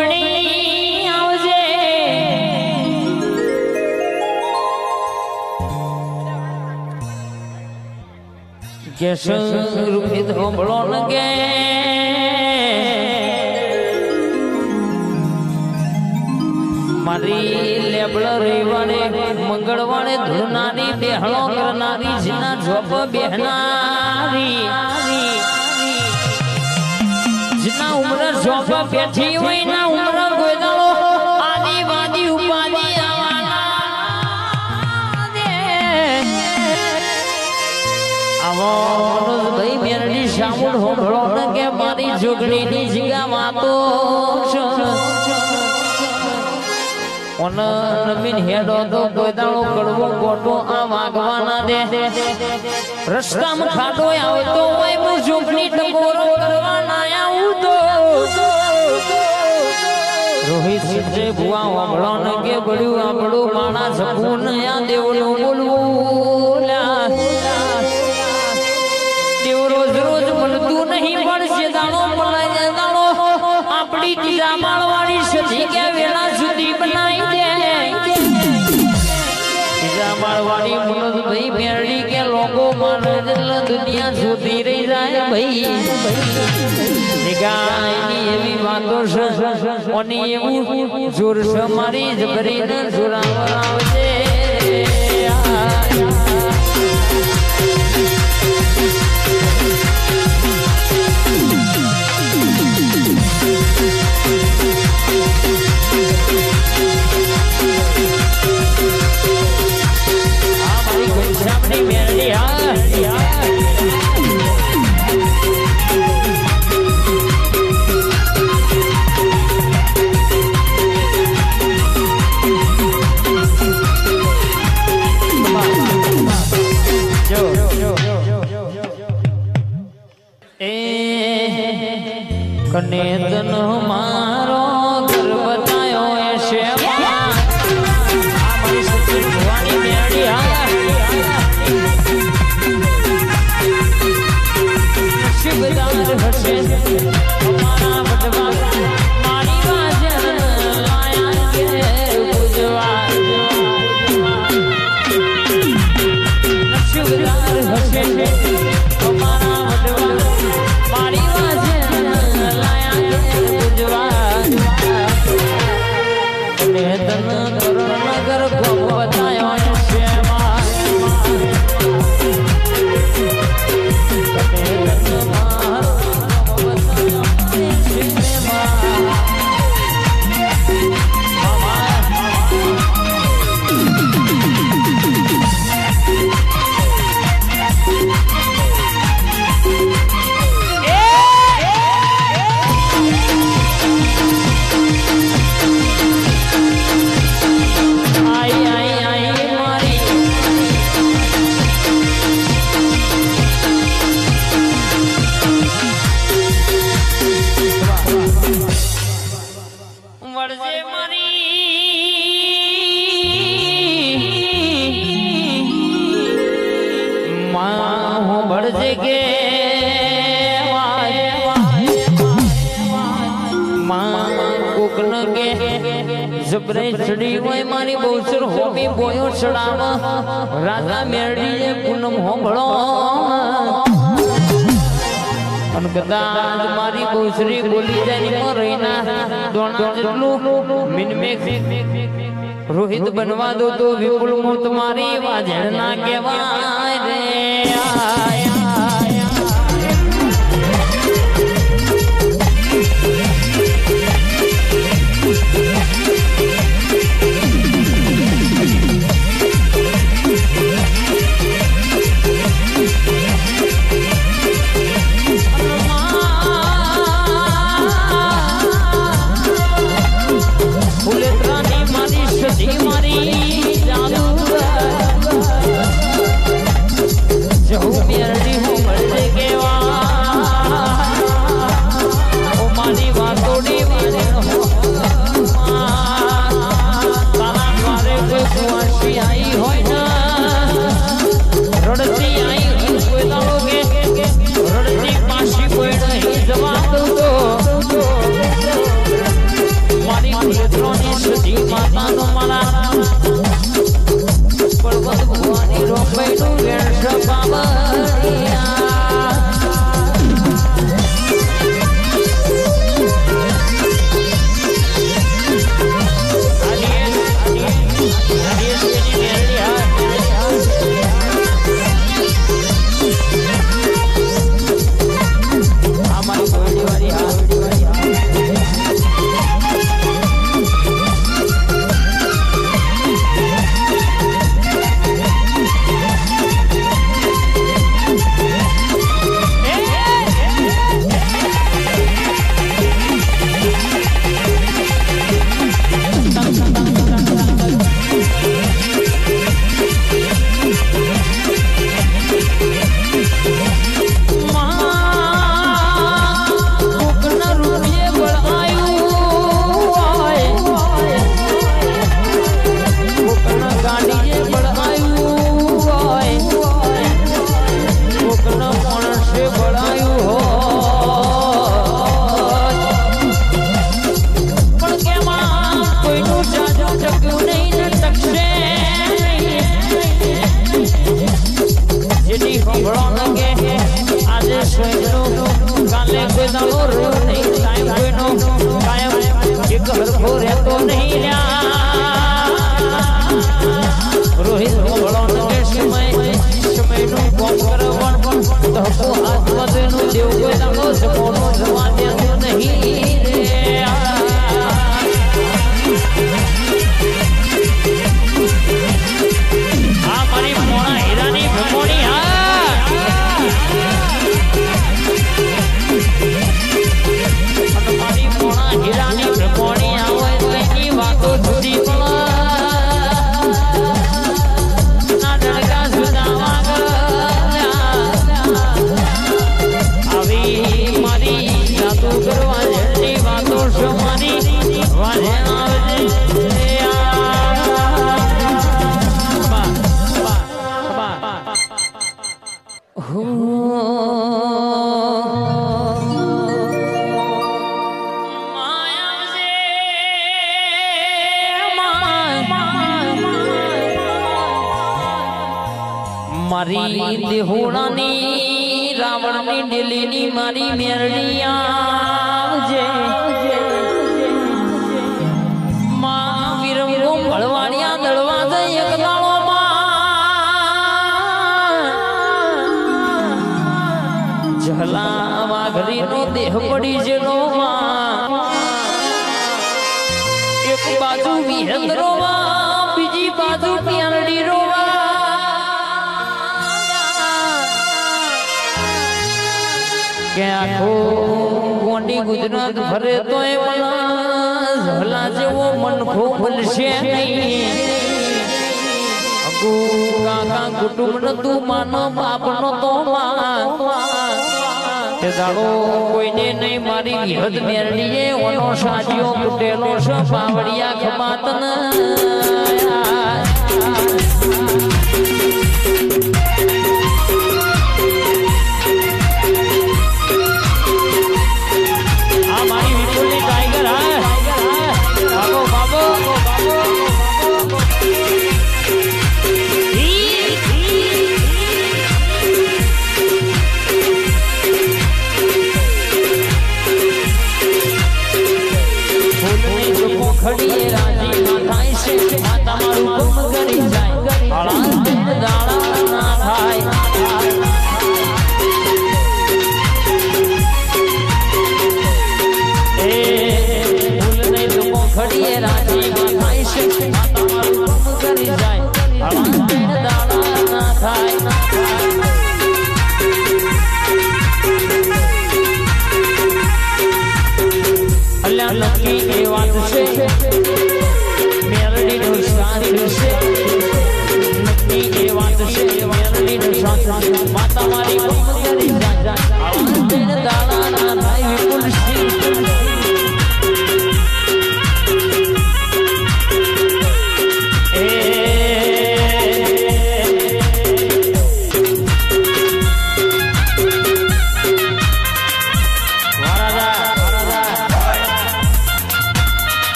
ગણી આવજે. કે રૂપી ધોબળો લગે. મારી લેબળ રવિવારે, મંગળવારે ધૂનાની કરનારી જીના જોપ બેહનારી. જીના ઉમર જોપ બેઠી હોય ના ઉમર ગોદાળો આદિવાદી ઉપાધિ દે ન રસ્તામાં ખાડો આવતો હોય હું ટકોરો કરવાના ન કે બળ્યું આપણું માણા સપૂન આ દેવનું કે લોકો માને દુનિયા સુધી રહી જાય ભાઈ. નિગાહની એવી વાતો છે ઓની એવું જોર છે મારી કરીને જોરાવર આવજે કને તન કોકન કે જબરે ચડી હોય મારી બહુચર હોમી બોયો ચડાવ રાજા મેરડીએ પૂનમ હોંભળો. રોહિત બનવા દો તો વિપુલ મોત મારી વાજણ ના કહેવાય રે. મારી દેહોણાની, રાવણની ડેલીની મારી મેરડી આવજે. માં વિરંગો મળવાડિયા દળવા દે એક દાડો વાઘરીનો દેહ પડી જેનો એક બાજુ વિહંગ બીજી બાજુ પિયારડી કે આખો ગોંડી ગુજરાત ફરે તોય મને ભલા જેવો મનખો મળશે નહીં. કાકા કુટુંબ તું માનો બાપ નો તો તે દાડો કોઈને નહીં, મારી વિહદ મેરડીએ ઓનો સાજીઓ કુટેલો છે પાવડિયા ખમાતન ચૂપો